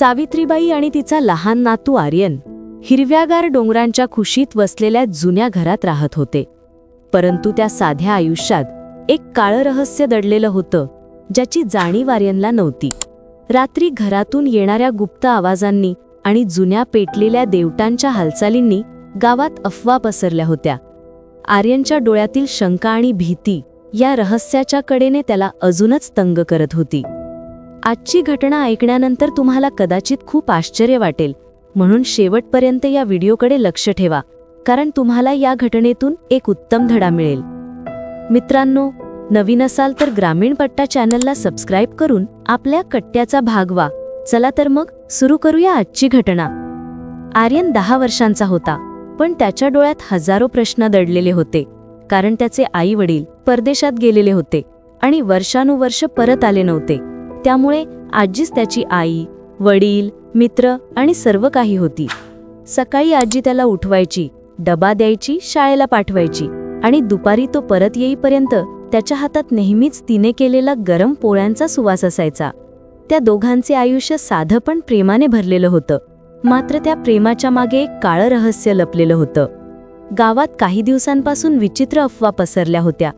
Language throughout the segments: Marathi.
सावित्रीबाई आणि तिचा लहान नातू आर्यन हिरव्यागार डोंगरांच्या खुशीत वसलेल्या जुन्या घरात राहत होते. परंतु त्या साध्या आयुष्यात एक काळं रहस्य दडलेलं होतं ज्याची जाणीव आर्यनला नव्हती. रात्री घरातून येणाऱ्या गुप्त आवाजांनी आणि जुन्या पेटलेल्या देवटांच्या हालचालींनी गावात अफवा पसरल्या होत्या. आर्यनच्या डोळ्यातील शंका आणि भीती या रहस्याच्या कडेने त्याला अजूनच तंग करत होती. आजची घटना ऐकण्यानंतर तुम्हाला कदाचित खूप आश्चर्य वाटेल. म्हणून शेवटपर्यंत या व्हिडिओकडे लक्ष ठेवा कारण तुम्हाला या घटनेतून एक उत्तम धडा मिळेल. मित्रांनो नवीन असाल तर ग्रामीण पट्टा चॅनलला सबस्क्राईब करून आपल्या कट्ट्याचा भाग वा चला तर मग सुरू करूया आजची घटना. आर्यन दहा वर्षांचा होता पण त्याच्या डोळ्यात हजारो प्रश्न दडलेले होते कारण त्याचे आई वडील परदेशात गेलेले होते आणि वर्षानुवर्ष परत आले नव्हते. त्यामुळे आजीच त्याची आई वडील मित्र आणि सर्व काही होती. सकाळी आजी त्याला उठवायची डबा द्यायची शाळेला पाठवायची आणि दुपारी तो परत येईपर्यंत त्याच्या हातात नेहमीच तिने केलेला गरम पोळ्यांचा सुवास असायचा. त्या दोघांचे आयुष्य साधं पण प्रेमाने भरलेलं होतं. मात्र त्या प्रेमाच्या मागे एक काळं रहस्य लपलेलं होतं. गावात काही दिवसांपासून विचित्र अफवा पसरल्या होत्या.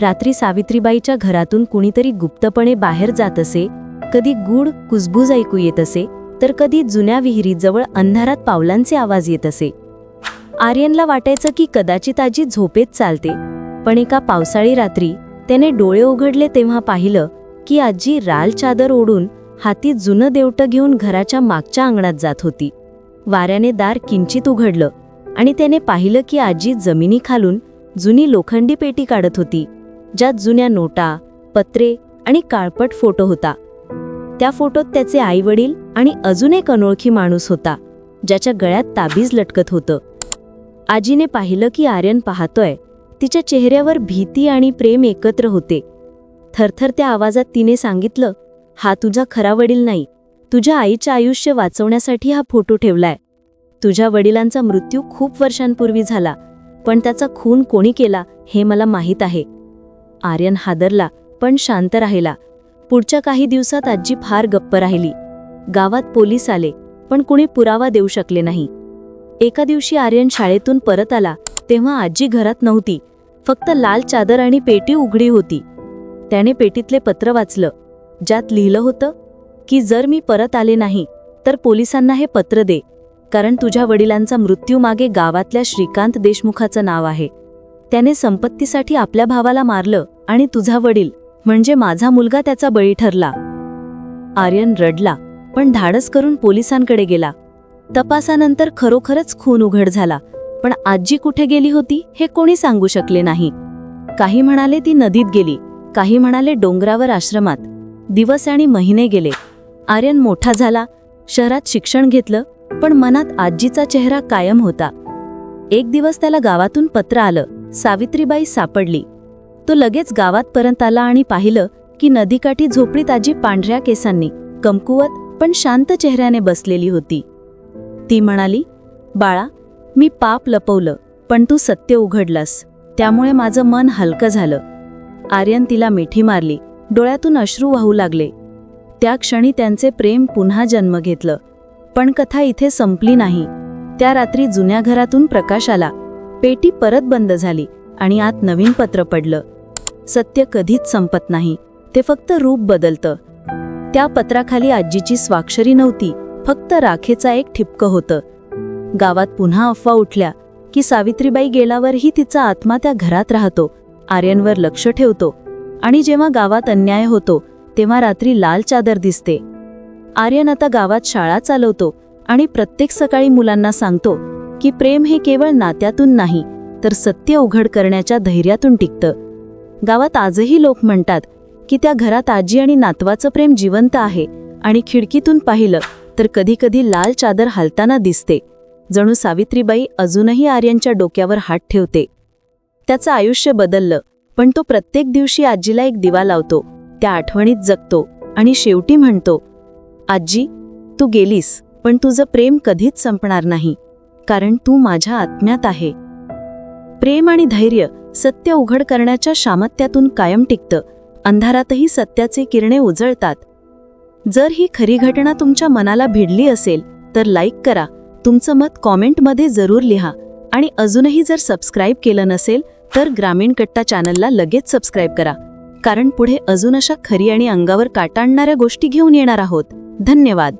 रात्री सावित्रीबाईच्या घरातून कुणीतरी गुप्तपणे बाहेर जात असे कधी गूढ कुजबूज ऐकू येत असे तर कधी जुन्या विहिरीजवळ अंधारात पावलांचे आवाज येत असे. आर्यनला वाटायचं की कदाचित आजी झोपेत चालते पण एका पावसाळी रात्री त्याने डोळे उघडले तेव्हा पाहिलं की आजी राल चादर ओढून हाती जुनं देवटं घेऊन घराच्या मागच्या अंगणात जात होती. वाऱ्याने दार किंचित उघडलं आणि त्याने पाहिलं की आजी जमिनीखालून जुनी लोखंडी पेटी काढत होती. ज्यात जुन्या नोटा पत्रे आणि काळपट फोटो होता. त्या फोटोत त्याचे आईवडील आणि अजून एक अनोळखी माणूस होता ज्याच्या गळ्यात ताबीज लटकत होतं. आजीने पाहिलं की आर्यन पाहतोय तिच्या चेहऱ्यावर भीती आणि प्रेम एकत्र होते. थरथर त्या आवाजात तिने सांगितलं हा तुझा खरा वडील नाही. तुझ्या आईचे आयुष्य वाचवण्यासाठी हा फोटो ठेवलाय. तुझ्या वडिलांचा मृत्यू खूप वर्षांपूर्वी झाला पण त्याचा खून कोणी केला हे मला माहीत आहे. आर्यन हादरला पण शांत राहिला. पुढच्या काही दिवसात आजी फार गप्प राहिली. गावात पोलीस आले पण कुणी पुरावा देऊ शकले नाही. एका दिवशी आर्यन शाळेतून परत आला तेव्हा आजी घरात नव्हती. फक्त लाल चादर आणि पेटी उघडी होती. त्याने पेटीतले पत्र वाचलं. ज्यात लिहिलं होतं की जर मी परत आले नाही तर पोलिसांना हे पत्र दे कारण तुझ्या वडिलांचा मृत्यू मागे गावातल्या श्रीकांत देशमुखाचं नाव आहे. त्याने संपत्तीसाठी आपल्या भावाला मारलं आणि तुझा वडील म्हणजे माझा मुलगा त्याचा बळी ठरला. आर्यन रडला पण धाडस करून पोलिसांकडे गेला. तपासानंतर खरोखरच खून उघड झाला पण आजी कुठे गेली होती हे कोणी सांगू शकले नाही. काही म्हणाले ती नदीत गेली काही म्हणाले डोंगरावर आश्रमात. दिवस आणि महिने गेले. आर्यन मोठा झाला शहरात शिक्षण घेतलं पण मनात आजीचा चेहरा कायम होता. एक दिवस त्याला गावातून पत्र आलं सावित्रीबाई सापडली. तो लगेच गावात परत आला आणि पाहिलं की नदीकाठी झोपडीत आजी पांढऱ्या केसांनी कमकुवत पण शांत चेहऱ्याने बसलेली होती. ती म्हणाली बाळा मी पाप लपवलं पण तू सत्य उघडलास. त्यामुळे माझं मन हलकं झालं. आर्यन तिला मिठी मारली डोळ्यातून अश्रू वाहू लागले. त्या क्षणी त्यांचे प्रेम पुन्हा जन्म घेतलं. पण कथा इथे संपली नाही. त्या रात्री जुन्या घरातून प्रकाश आला. पेटी परत बंद झाली आणि आत नवीन पत्र पडलं. सत्य कधीच संपत नाही. ते फक्त रूप बदलतं. त्या पत्राखाली आजीची स्वाक्षरी नव्हती फक्त राखेचा एक ठिपकं होतं. गावात पुन्हा अफवा उठल्या की सावित्रीबाई गेल्यावरही तिचा आत्मा त्या घरात राहतो आर्यनवर लक्ष ठेवतो. आणि जेव्हा गावात अन्याय होतो तेव्हा रात्री लाल चादर दिसते. आर्यन आता गावात शाळा चालवतो आणि प्रत्येक सकाळी मुलांना सांगतो की प्रेम हे केवळ नात्यातून नाही तर सत्य उघड करण्याच्या धैर्यातून टिकतं. गावात आजही लोक म्हणतात की त्या घरात आजी आणि नातवाचं प्रेम जिवंत आहे आणि खिडकीतून पाहिलं तर कधीकधी लाल चादर हालताना दिसते. जणू सावित्रीबाई अजूनही आर्यांच्या डोक्यावर हात ठेवते. त्याचं आयुष्य बदललं पण तो प्रत्येक दिवशी आजीला एक दिवा लावतो त्या आठवणीत जगतो आणि शेवटी म्हणतो आजी तू गेलीस पण तुझं प्रेम कधीच संपणार नाही कारण तू माझ्या आत्म्यात आहे. प्रेम आणि धैर्य सत्य उघड करण्याच्या सामर्थ्यातून कायम टिकतं. अंधारातही सत्याचे किरणे उजळतात. जर ही खरी घटना तुमच्या मनाला भिडली असेल तर लाईक करा. तुमचं मत कॉमेंटमध्ये जरूर लिहा. आणि अजूनही जर सबस्क्राईब केलं नसेल तर ग्रामीण कट्टा चॅनलला लगेच सबस्क्राईब करा. कारण पुढे अजून अशा खरी आणि अंगावर काटा आणणाऱ्या गोष्टी घेऊन येणार आहोत. धन्यवाद.